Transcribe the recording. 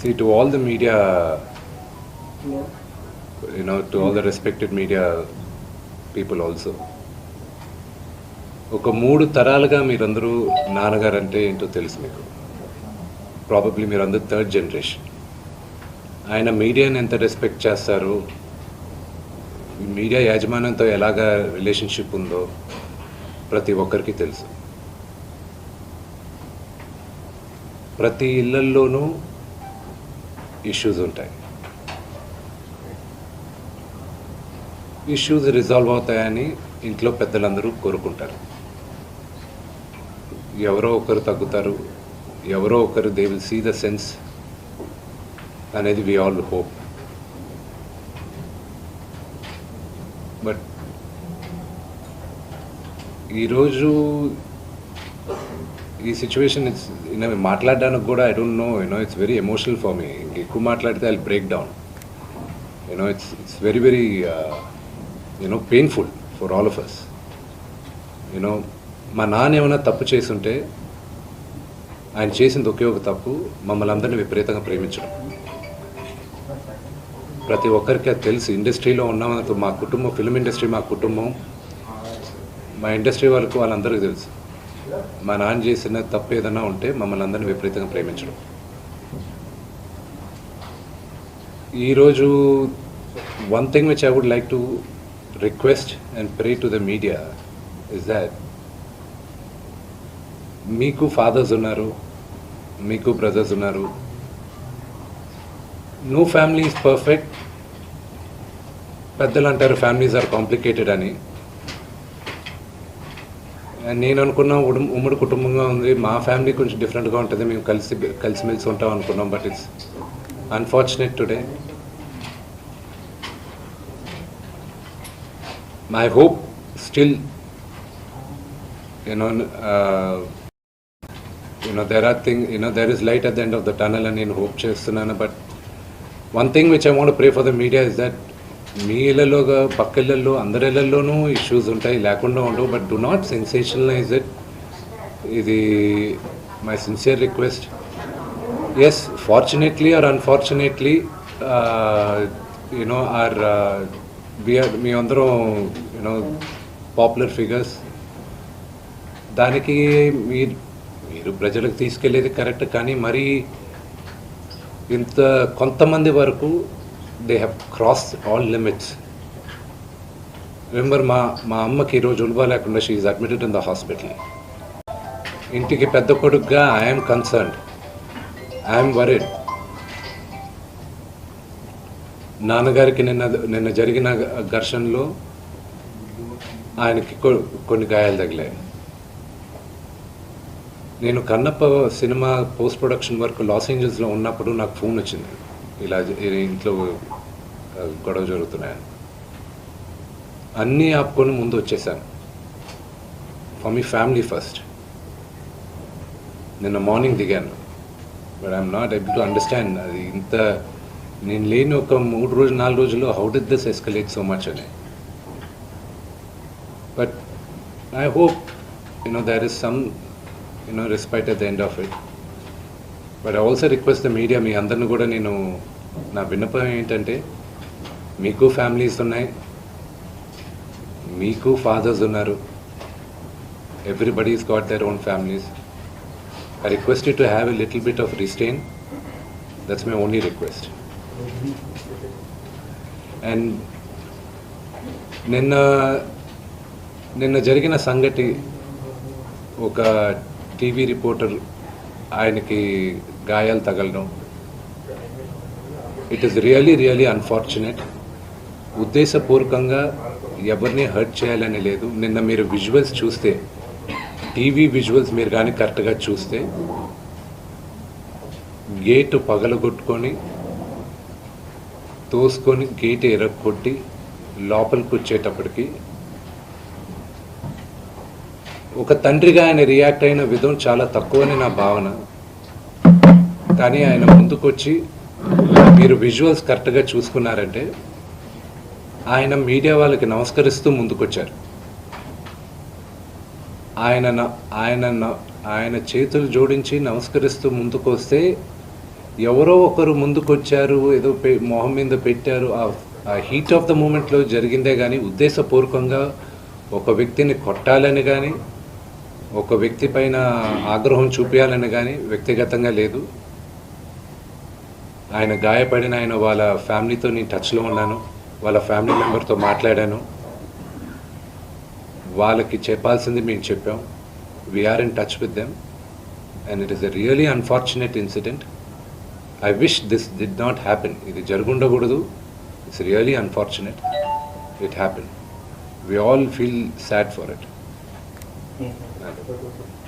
See, to all the media, you know, to all the respected media people also. ఒక మూడు తరాలుగా మీరందరూ నాన్నగారు అంటే ఏంటో తెలుసు మీకు. ప్రాబబ్లీ మీరందరూ థర్డ్ జనరేషన్ ఆయన మీడియాని ఎంత రెస్పెక్ట్ చేస్తారు మీడియా యాజమాన్యంతో ఎలాగా రిలేషన్షిప్ ఉందో ప్రతి ఒక్కరికి తెలుసు. ప్రతి ఇళ్ళల్లోనూ ఇష్యూస్ ఉంటాయి. ఇష్యూస్ రిజాల్వ్ అవుతాయని ఇంట్లో పెద్దలందరూ కోరుకుంటారు. ఎవరో ఒకరు తగ్గుతారు ఎవరో ఒకరు they will see the sense అనేది వి ఆల్ హోప్ బట్ ఈరోజు ఈ సిచ్యువేషన్ ఇట్స్ మాట్లాడడానికి కూడా I don't know you know it's very emotional for me ఎక్కువ మాట్లాడితే I break down you know it's it's very very you know painful for all of us you know మా నాన్న ఏమైనా తప్పు చేసుంటే ఆయన చేసింది ఒకే ఒక తప్పు మమ్మల్ని అందరినీ విపరీతంగా ప్రేమించడం. ప్రతి ఒక్కరికి అది తెలుసు. ఇండస్ట్రీలో ఉన్నామని మా కుటుంబం ఫిల్మ్ ఇండస్ట్రీ మా కుటుంబం మా ఇండస్ట్రీ వాళ్ళకు వాళ్ళందరికీ తెలుసు. మా నాన్న చేసిన తప్పు ఏదైనా ఉంటే మమ్మల్ని అందరినీ విపరీతంగా ప్రేమించడం. ఈరోజు one thing which I would like to request and pray to the media is that మీకు ఫాదర్స్ ఉన్నారు మీకు బ్రదర్స్ ఉన్నారు. నో ఫ్యామిలీ ఈజ్ పర్ఫెక్ట్ పెద్దలు అంటారు ఫ్యామిలీస్ ఆర్ కాంప్లికేటెడ్ అని. నేను అనుకున్న ఉమ్మడి కుటుంబంగా ఉంది. మా ఫ్యామిలీ కొంచెం డిఫరెంట్గా ఉంటుంది. మేము కలిసి కలిసిమెలిసి ఉంటాం అనుకున్నాం but it's unfortunate today my hope still you know you know are things, thing know, there is light at the end of the tunnel అని నేను హోప్ చేస్తున్నాను but one thing I want to pray for the media is that మీ ఇళ్ళలోగా పక్క ఇళ్ళల్లో అందరి ఇళ్ళల్లోనూ issues ఉంటాయి లేకుండా ఉండవు but do not sensationalize it ఇది my sincere request as fortunately or unfortunately you know or we are మీ అందరం యూనో పాపులర్ ఫిగర్స్ దానికి మీరు మీరు ప్రజలకు తీసుకెళ్ళేది కరెక్ట్ కానీ మరీ ఇంత కొంతమంది వరకు they have cross all limits remember మా మా అమ్మకి ఈరోజు ఉల్బా లేకుండా she admitted in the hospital ఇంటికి పెద్ద కొడుకుగా ఐఎమ్ కన్సర్న్డ్ ఐఎమ్ వరీడ్ నాన్నగారికి నిన్న నిన్న జరిగిన ఘర్షణలో ఆయనకి కొన్ని గాయాలు తగిలాయి. నేను Kannappa cinema post production work Los ఏంజల్స్లో ఉన్నప్పుడు నాకు ఫోన్ వచ్చింది. ఇలా ఇంట్లో గొడవ జరుగుతున్నాయని. అన్నీ ఆపుకొని ముందు వచ్చేసాను. ఫర్ మీ ఫ్యామిలీ ఫస్ట్ నిన్న మార్నింగ్ దిగాను. But I'm not able to understand అది ఇంత నేను లేని ఒక మూడు రోజులు నాలుగు రోజుల్లో how did this escalate so much అని. But I hope you know there is some you know respect at the end of it but I also request the media మీ అందరిని కూడా నేను నా విన్నపం ఏంటంటే మీకు ఫ్యామిలీస్ ఉన్నాయి మీకు ఫాదర్స్ ఉన్నారు everybody's got their own families I request you to have a little bit of restraint that's my only request. And నిన్న నిన్న జరిగిన సంగతి ఒక టీవీ రిపోర్టర్ ఆయనకి గాయాలు తగలడం. It is really really unfortunate ఉద్దేశపూర్వకంగా ఎవరిని హర్ట్ చేయాలని లేదు. నిన్న మీరు విజువల్స్ చూస్తే టీవీ విజువల్స్ మీరు కానీ కరెక్ట్గా చూస్తే గేటు పగలగొట్టుకొని తోసుకొని గేట్ ఎరగొట్టి లోపలికి వచ్చేటప్పటికి ఒక తండ్రిగా ఆయన రియాక్ట్ అయిన విధం చాలా తక్కువని నా భావన. కానీ ఆయన ముందుకొచ్చి మీరు విజువల్స్ కరెక్ట్గా చూసుకున్నారంటే ఆయన మీడియా వాళ్ళకి నమస్కరిస్తూ ముందుకొచ్చారు. ఆయన ఆయన ఆయన చేతులు జోడించి నమస్కరిస్తూ ముందుకొస్తే ఎవరో ఒకరు ముందుకొచ్చారు ఏదో మొహం మీద పెట్టారు. ఆ- ఆ హీట్ ఆఫ్ ద మూమెంట్లో జరిగిందే కానీ ఉద్దేశపూర్వకంగా ఒక వ్యక్తిని కొట్టాలని కానీ ఒక వ్యక్తి పైన ఆగ్రహం చూపించాలని కానీ వ్యక్తిగతంగా లేదు. ఆయన గాయపడిన ఆయన వాళ్ళ ఫ్యామిలీతో నేను టచ్లో ఉన్నాను. వాళ్ళ ఫ్యామిలీ మెంబర్తో మాట్లాడాను. వాళ్ళకి చెప్పాల్సింది మేము చెప్పాం. We are in touch with them and it is a really unfortunate incident I wish this did not happen ఇది జరుగుండకూడదు. It's really unfortunate it happen we all feel sad for it Mm-hmm.